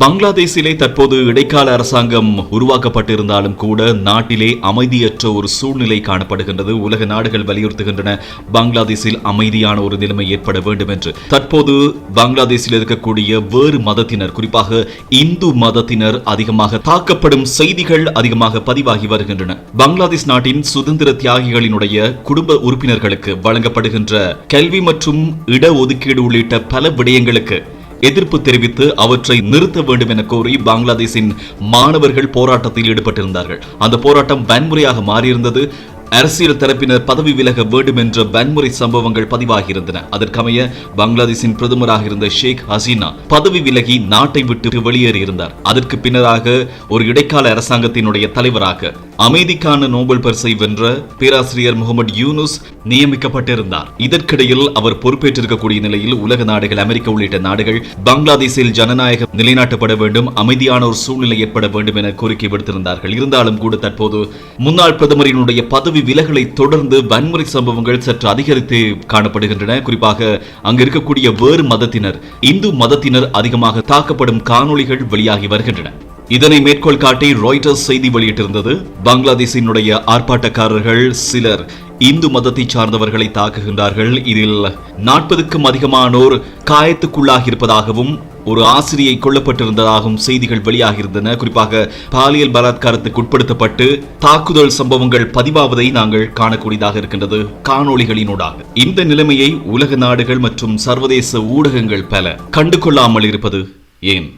பங்களாதேஷிலே தற்போது இடைக்கால அரசாங்கம் உருவாக்கப்பட்டிருந்தாலும் கூட நாட்டிலே அமைதியற்ற ஒரு சூழ்நிலை காணப்படுகின்றது. உலக நாடுகள் வலியுறுத்துகின்றன. பங்களாதேஷில் அமைதியான ஒரு நிலைமை ஏற்பட வேண்டும் என்று தற்போது பங்களாதேஷில் இருக்கக்கூடிய வேறு மதத்தினர் குறிப்பாக இந்து மதத்தினர் அதிகமாக தாக்கப்படும் செய்திகள் அதிகமாக பதிவாகி வருகின்றன. பங்களாதேஷ் நாட்டின் சுதந்திர தியாகிகளினுடைய குடும்ப உறுப்பினர்களுக்கு வழங்கப்படுகின்ற கல்வி மற்றும் இடஒதுக்கீடு உள்ளிட்ட பல விடயங்களுக்கு எதிர்ப்பு தெரிவித்து அவற்றை நிறுத்த வேண்டும் என கோரி பங்களாதேஷின் மாணவர்கள் போராட்டத்தில் ஈடுபட்டிருந்தார்கள். அந்த போராட்டம் வன்முறையாக மாறியிருந்தது. அரசியல் தரப்பினர் பதவி விலக வேண்டும் என்ற வன்முறை சம்பவங்கள் பதிவாகியிருந்தன. அதற்கமைய பங்களாதேஷின் பிரதமராக இருந்த ஷேக் ஹசீனா பதவி விலகி நாட்டை விட்டு வெளியேறியிருந்தார். அதற்கு பின்னராக ஒரு இடைக்கால அரசாங்கத்தினுடைய தலைவராக அமைதிக்கான நோபல் பரிசை வென்ற பேராசிரியர் முகமது யூனுஸ் நியமிக்கப்பட்டிருந்தார். இதற்கிடையில் அவர் பொறுப்பேற்றிருக்கக்கூடிய நிலையில் உலக நாடுகள் அமெரிக்கா உள்ளிட்ட நாடுகள் பங்களாதேஷில் ஜனநாயகம் நிலைநாட்டப்பட வேண்டும் அமைதியான ஒரு சூழ்நிலை ஏற்பட வேண்டும் என கோரிக்கை விடுத்திருந்தார்கள். இருந்தாலும் கூட தற்போது முன்னாள் பிரதமரினுடைய பதவி விலகலை தொடர்ந்து வன்முறை சம்பவங்கள் சற்று அதிகரித்து காணப்படுகின்றன. குறிப்பாக அங்கு இருக்கக்கூடிய வேறு மதத்தினர் இந்து மதத்தினர் அதிகமாக தாக்கப்படும் காணொளிகள் வெளியாகி வருகின்றன. இதனை மேற்கோள் காட்டி ராய்டர்ஸ் செய்தி வெளியிட்டிருந்தது பங்களாதேஷினுடைய ஆர்ப்பாட்டக்காரர்கள் சிலர் இந்து மதத்தை சார்ந்தவர்களை தாக்குகின்றார்கள். இதில் நாற்பதுக்கும் அதிகமானோர் காயத்துக்குள்ளாகி இருப்பதாகவும் ஒரு ஆசிரியை கொல்லப்பட்டிருந்ததாகவும் செய்திகள் வெளியாகியிருந்தன. குறிப்பாக பாலியல் பலாத்காரத்துக்கு உட்படுத்தப்பட்டு தாக்குதல் சம்பவங்கள் பதிவாவதை நாங்கள் காணக்கூடியதாக இருக்கின்றது. காணொளிகளினூடாக. இந்த நிலைமையை உலக நாடுகள் மற்றும் சர்வதேச ஊடகங்கள் பல கண்டுகொள்ளாமல் இருப்பது ஏன்?